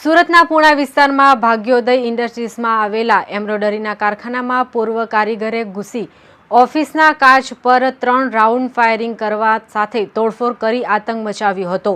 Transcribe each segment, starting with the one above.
સુરતના પુણા વિસ્તારમાં ભાગ્યોદય ઇન્ડસ્ટ્રીઝમાં આવેલા એમ્બ્રોઇડરીના કારખાનામાં પૂર્વ કારીગરે ઘૂસી ઓફિસના કાચ પર ત્રણ રાઉન્ડ ફાયરિંગ કરવા સાથે તોડફોડ કરી આતંક મચાવ્યો હતો.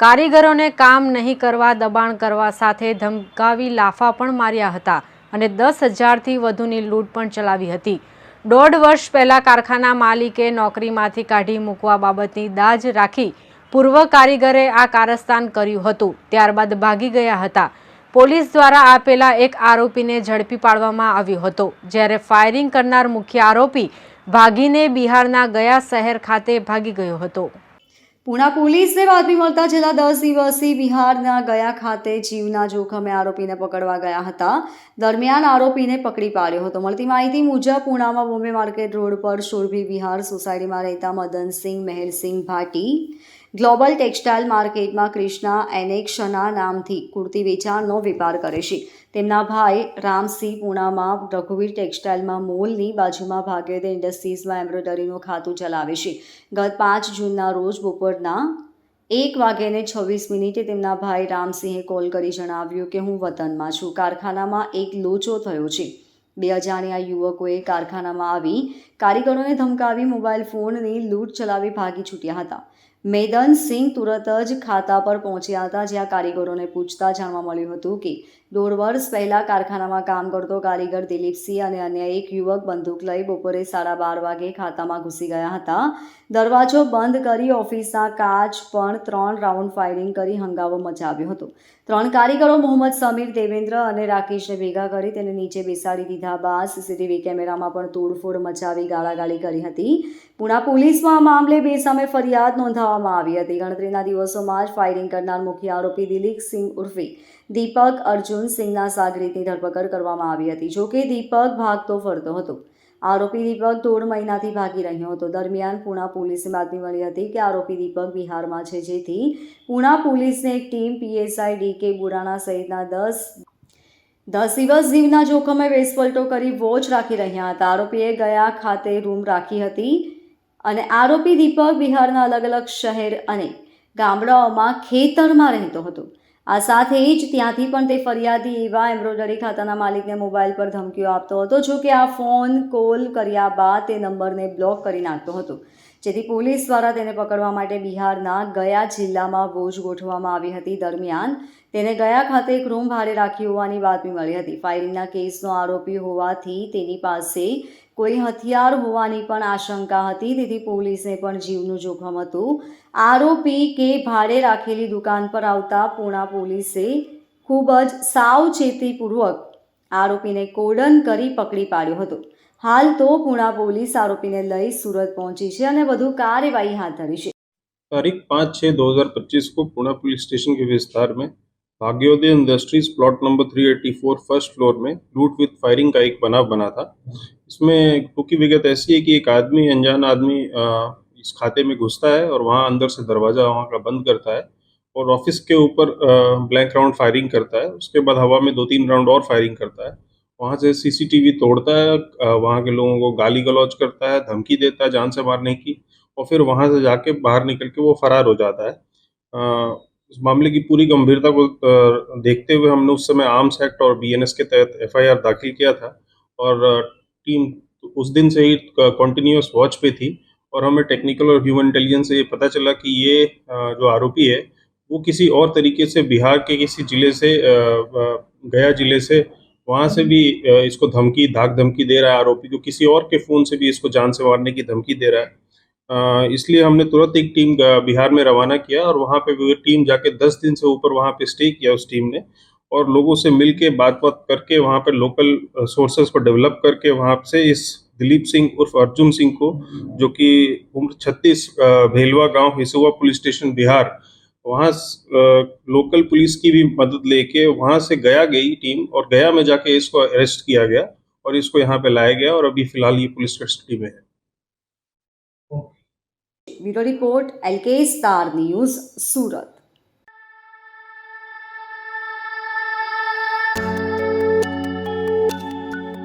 કારીગરોને કામ નહીં કરવા, દબાણ કરવા સાથે ધમકાવી લાફા પણ માર્યા હતા અને દસ હજારથી વધુની લૂંટ પણ ચલાવી હતી. દોઢ વર્ષ પહેલાં કારખાના માલિકે નોકરીમાંથી કાઢી મૂકવા બાબતની દાજ રાખી પૂર્વ કારીગરે આ કારસ્તાન કર્યું હતું. ત્યારબાદ ભાગી ગયા હતા. પોલીસ દ્વારા આપેલા એક આરોપીને ઝડપી પાડવામાં આવ્યો હતો. જ્યારે ફાયરિંગ કરનાર મુખ્ય આરોપી ભાગીને બિહારના ગયા શહેર ખાતે ભાગી ગયો હતો. પુણા પોલીસને બાતમી મળતા છેલ્લા દસ દિવસથી બિહારના ગયા ખાતે જીવના જોખમે આરોપીને પકડવા ગયા હતા. દરમિયાન આરોપીને પકડી પાડ્યો હતો. મળતી માહિતી મુજબ પુણામાં બોમ્બે માર્કેટ રોડ પર સુરભી વિહાર સોસાયટીમાં રહેતા મદનસિંહ મહેલસિંહ ભાટી ગ્લોબલ ટેક્સટાઇલ માર્કેટમાં ક્રિષ્ના એનેક્ષના નામથી કુર્તી વેચાણનો વેપાર કરે છે. તેમના ભાઈ રામસિંહ પૂણામાં રઘુવીર ટેક્સટાઇલમાં મોલની બાજુમાં ભાગ્યોદય ઇન્ડસ્ટ્રીઝમાં એમ્બ્રોઇડરીનું ખાતું ચલાવે છે. ગત પાંચ જૂનના રોજ બપોરના એક વાગ્યાને છવ્વીસ મિનિટે તેમના ભાઈ રામસિંહે કોલ કરી જણાવ્યું કે હું વતનમાં છું. કારખાનામાં એક લોચો થયો છે. બે અજાણ્યા યુવકોએ કારખાનામાં આવી કારીગરોને ધમકાવી મોબાઈલ ફોનની લૂંટ ચલાવી ભાગી છૂટ્યા હતા. મેદન સિંહ તુરત જ ખાતા પર પહોંચ્યા હતા, જ્યાં કારીગરોને પૂછતા જાણવા મળ્યું હતું કે દોઢ વર્ષ પહેલાં કારખાનામાં કામ કરતો કારીગર દિલીપસિંહ અને અન્ય એક યુવક બંદૂક લઈ બપોરે સાડા બાર વાગે ખાતામાં ઘૂસી ગયા હતા. દરવાજો બંધ કરી ઓફિસના કાચ પણ ત્રણ રાઉન્ડ ફાયરિંગ કરી હંગામો મચાવ્યો હતો. ત્રણ કારીગરો, મોહમ્મદ સમીર, દેવેન્દ્ર અને રાકેશને ભેગા કરી તેને નીચે બેસાડી દીધા. બાદ સીસીટીવી કેમેરામાં પણ તોડફોડ મચાવી ગાળાગાળી કરી હતી. પુણા પોલીસમાં આ મામલે બે સામે ફરિયાદ નોંધાવવામાં આવી હતી. ગણતરીના દિવસોમાં જ ફાયરિંગ કરનાર મુખ્ય આરોપી દિલીપ સિંહ ઉર્ફે દીપક અર્જુન સિંહના સાગરીતની ધરપકડ કરવામાં આવી હતી. જોકે દીપક ભાગતો ફરતો હતો. આરોપી દીપક દોઢ મહિનાથી ભાગી રહ્યો હતો. દરમિયાન પૂણા પોલીસને બાતમી મળી હતી કે આરોપી દીપક બિહારમાં છે, જેથી પૂણા પોલીસને એક ટીમ પીએસઆઈ ડીકે બુરાણા સહિતના દસ દસ દિવસ જીવના જોખમે વેસપલટો કરી વોચ રાખી રહ્યા હતા. આરોપીએ ગયા ખાતે રૂમ રાખી હતી અને આરોપી દીપક બિહારના અલગ અલગ શહેર અને ગામડાઓમાં ખેતરમાં રહેતો હતો. આ સાથે જ ત્યાંથી પણ તે ફરિયાદી એવા એમ્બ્રોઇડરી ખાતાના માલિકને મોબાઈલ પર ધમકીઓ આપતો હતો, જો કે આ ફોન કોલ કર્યા બાદ તે નંબરને બ્લોક કરી નાખતો હતો. જેથી પોલીસ દ્વારા તેને પકડવા માટે બિહારના ગયા જિલ્લામાં વોચ ગોઠવવામાં આવી હતી. દરમિયાન તેને ગયા ખાતે એક રૂમ ભાડે રાખી હોવાની બાતમી મળી હતી. ફાયરિંગના કેસનો આરોપી હોવાથી તેની પાસે કોઈ હથિયાર હોવાની પણ આશંકા હતી તેથી પોલીસને પણ જીવનું જોખમ હતું આરોપી કે ભાડે રાખેલી દુકાન પર આવતા પૂણા પોલીસે ખૂબ જ સાવચેતીપૂર્વક આરોપીને કોડન કરી પકડી પાડ્યો હતો હાલ તો પૂણા પોલીસ આરોપીને લઈ સુરત પહોંચી છે અને વધુ કાર્યવાહી હાથ ધરી છે तारीख पाँच छः दो हज़ार पच्चीस को पुणे पुलिस स्टेशन के विस्तार में Bhagyoday industries plot number three eighty four first floor में लूट विथ फायरिंग का एक बनाव बना था इसमें टूकी विगत ऐसी है कि एक आदमी, अनजान आदमी इस खाते में घुसता है और वहाँ अंदर से दरवाज़ा वहाँ का बंद करता है और ऑफ़िस के ऊपर ब्लैंक राउंड फायरिंग करता है। उसके बाद हवा में दो तीन राउंड और फायरिंग करता है। वहाँ से सीसीटीवी तोड़ता है वहाँ के लोगों को गाली गलौज करता है, धमकी देता है जान से मारने की और फिर वहाँ से जाके बाहर निकल के वो फरार हो जाता है। इस मामले की पूरी गंभीरता को देखते हुए हमने उस समय आर्म्स एक्ट और बीएनएस के तहत एफआईआर दाखिल किया था और टीम उस दिन से ही कॉन्टिन्यूस वॉच पे थी और हमें टेक्निकल और ह्यूमन इंटेलिजेंस से ये पता चला कि ये जो आरोपी है, वो किसी और तरीके से बिहार के किसी ज़िले से गया ज़िले से, वहाँ से भी इसको धमकी धाक धमकी दे रहा है आरोपी को, किसी और के फ़ोन से भी इसको जान से मारने की धमकी दे रहा है। इसलिए हमने तुरंत एक टीम बिहार में रवाना किया और वहाँ पे टीम जाके दस दिन से ऊपर वहाँ पे स्टे किया उस टीम ने और लोगों से मिल के बात बात करके वहाँ पर लोकल सोर्सेज को डेवलप करके वहाँ से इस दिलीप सिंह उर्फ़ अर्जुन सिंह को, जो कि उम्र छत्तीस uh, भेलवा गाँव हिसुआ पुलिस स्टेशन, बिहार, वहाँ लोकल uh, पुलिस की भी मदद लेके वहाँ से गया गई टीम और गया में जाके इसको अरेस्ट किया गया और इसको यहाँ पे लाया गया और अभी फ़िलहाल ये पुलिस कस्टडी में है। Bureau report, L K Star News, Surat.